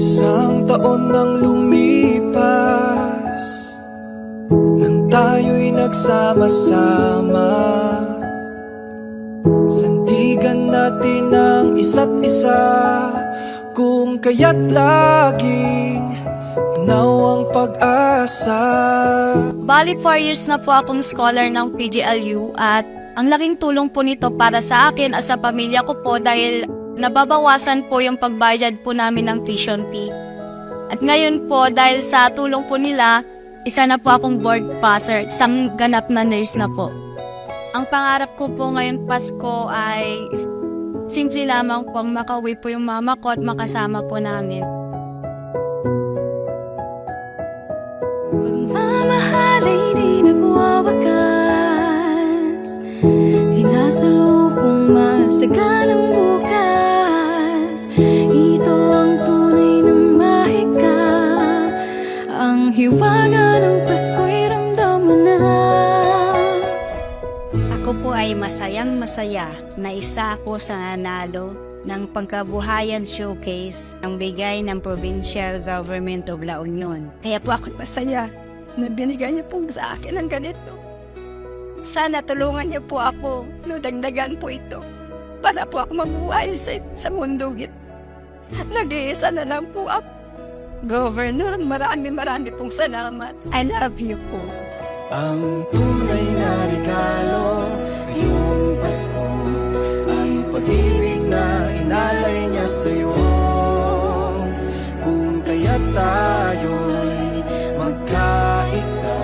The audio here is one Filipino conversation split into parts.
Isang taon nang lumipas Nang tayo'y nagsama-sama. Sandigan natin ang isa't isa Kung kaya't laging Naw ang pag-asa. Bali 4 years na po akong scholar ng PGLU at ang laking tulong po nito para sa akin at sa pamilya ko po dahil nababawasan po yung pagbayad po namin ng tuition fee. At ngayon po dahil sa tulong po nila, isa na po akong board passer, isang ganap na nurse na po. Ang pangarap ko po ngayon Pasko ay simple lamang po makauwi po yung mama ko at makasama po namin. Pagmamahal ay di nagwawakas Sinasalubong masaganang ay masayang masaya na isa ako sa nanalo ng Pangkabuhayan Showcase ang bigay ng Provincial Government of La Union. Kaya po ako masaya na binigyan niyo po sa akin ng ganito. Sana tulungan niyo po ako no dagdagan po ito para po ako mabuhay sa, sa mundo git. Nag-iisa na lang po ako. Governor, marami marami pong salamat. I love you po. Ang tunay na regalo ngayong Pasko ay pag-ibig na inalay niya sa'yo. Kung kaya tayo'y magkaisa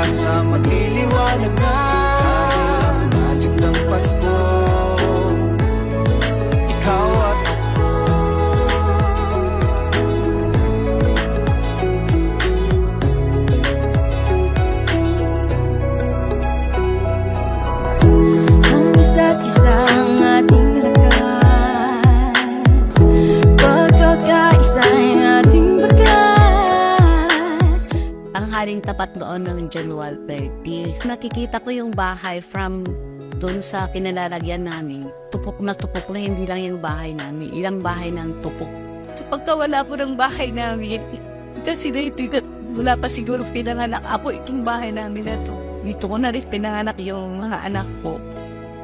pag-asa Magliliwanag na magic ng Pasko Haring tapat noon ng January 30, nakikita ko yung bahay from doon sa kinalalagyan namin. Tupok na tupok na hindi lang yung bahay namin. Ilang bahay ng tupok. Sa pagkawala po ng bahay namin, kasi dito, wala pa siguro pinanganak ako, iking bahay namin na to. Dito ko na rin pinanganak yung mga anak ko.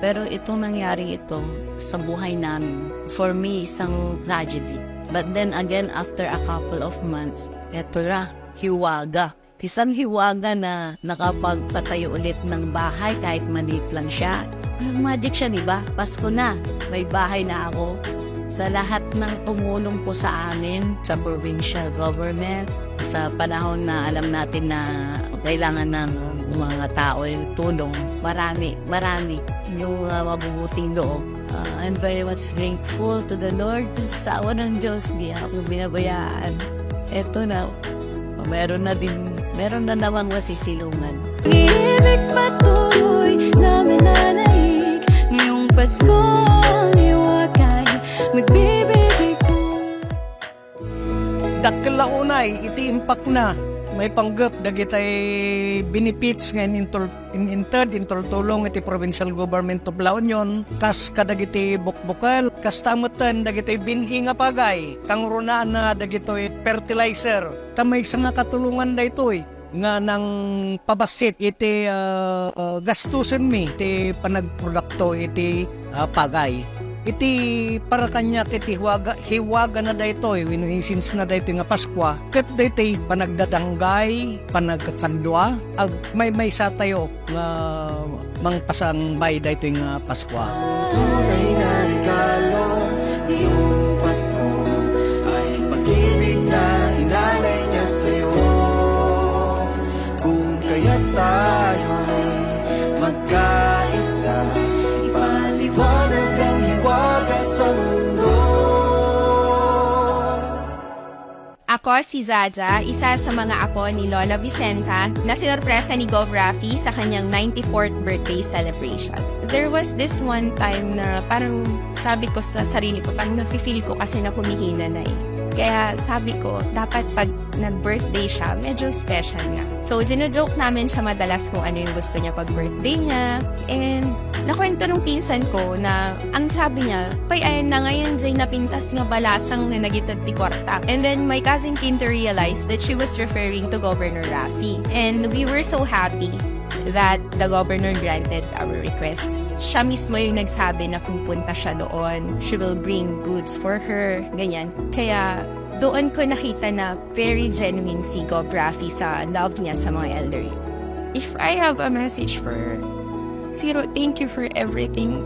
Pero itong nangyari ito sa buhay namin, for me, isang tragedy. But then again, after a couple of months, eto na, hiwaga. Isang hiwaga na nakapagpatayo ulit ng bahay kahit maliit lang siya. Walang magic siya, di ba? Pasko na, may bahay na ako. Sa lahat ng tumulong po sa amin, sa provincial government, sa panahon na alam natin na kailangan ng mga tao yung tulong, marami, marami yung uh, mabubuting loob. Uh, I'm very much grateful to the Lord. Sa awa ng Diyos, di ako binabayaan. Eto na, meron na din, meron na naman masisilungan. Pag-ibig patuloy na mananaig Ngayong Pasko ang iwakay Magbibigay po Dakalaunay, iti impact na. May panggap, dagitay benefits ngayon inter, in, inted, intertulong iti provincial government of La Union, kas kadagiti bukbukal, kas tamutan, dagitay binhi nga pagay, kang runaan na dagitoy fertilizer. Tamay sa nga katulungan da ito eh. nga nang pabasit iti ah, ah, gastusin mi iti panagprodukto iti ah, pagay iti para kanya kiti hiwaga, hiwaga na daytoy when since na daytoy nga Paskwa. Ket daytoy panagdadanggay panagkandwa ag may may sa tayo nga mangpasang bay daytoy nga Paskwa. Tunay na regalo Iyong Pasko Ay pag-ibig na inalay niya sa'yo. Kung kaya tayo'y magkaisa sa mundo Ako si Zaza, isa sa mga apo ni Lola Vicenta na sinorpresa ni Gov. Rafi sa kanyang 94th birthday celebration. There was this one time na parang sabi ko sa sarili ko, parang nafe-feel ko kasi na humihina na eh. Kaya sabi ko, dapat pag nag-birthday siya, medyo special nga. So, dino-joke namin siya madalas kung ano yung gusto niya pag birthday niya. And nakwento nung pinsan ko na ang sabi niya, pay ayan na ngayon Jay napintas nga balasang na nagitad ti kwarta. And then my cousin came to realize that she was referring to Governor Rafi. And we were so happy that the governor granted our request. Siya mismo yung nagsabi na pupunta siya doon. She will bring goods for her, ganyan. Kaya doon ko nakita na very genuine si Gov. Rafi sa love niya sa mga elderly. If I have a message for Zero, thank you for everything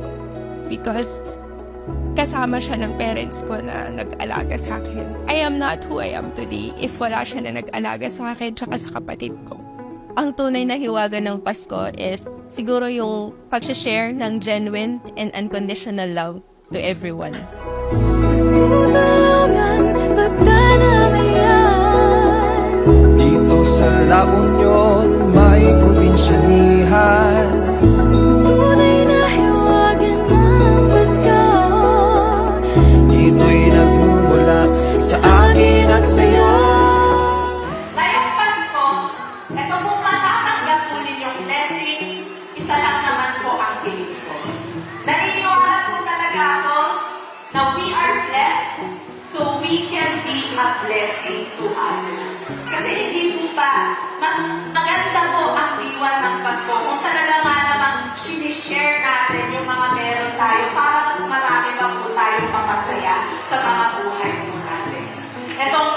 because kasama siya ng parents ko na nag-alaga sa akin. I am not who I am today if wala siya na nag-alaga sa akin tsaka sa kapatid ko. Ang tunay na hiwaga ng Pasko is siguro yung pag-share ng genuine and unconditional love to everyone. Dito sa La Union may probinsyanihan Tunay maganda po ang diwan ng Pasko kung talaga nga namang sinishare natin yung mga meron tayo para mas marami pa po tayong mapasaya sa mga buhay po natin. Etong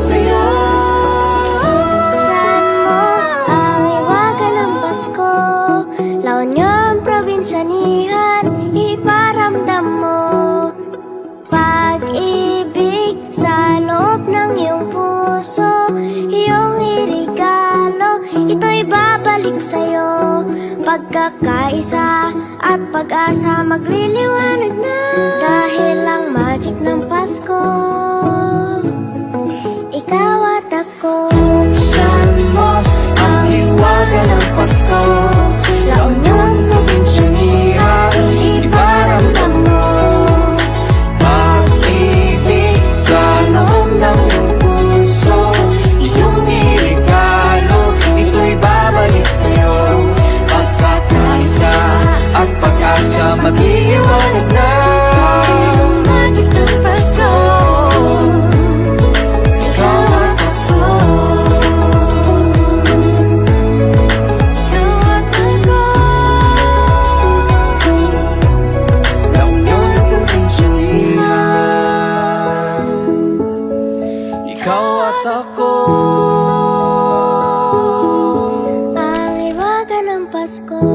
sa'yo. Saan mo ang iwaga ng Pasko? La Union, probinsyanihan, iparamdam mo. Pag-ibig sa loob ng iyong puso Iyong irigalo, ito'y babalik sa'yo. Pagkakaisa at pag-asa magliliwanag na. Dahil ang magic ng Pasko ikaw at ako. Saan mo ang hiwaga ng Pasko? La Union, probinsyanihan Iparamdam mo. Pag-ibig sa loob ng iyong puso Iyong irigalo Ito'y babalik sa'yo. Pagkakaisa at pag-asa Magliliwanag na Ako. Ang iwaga ng Pasko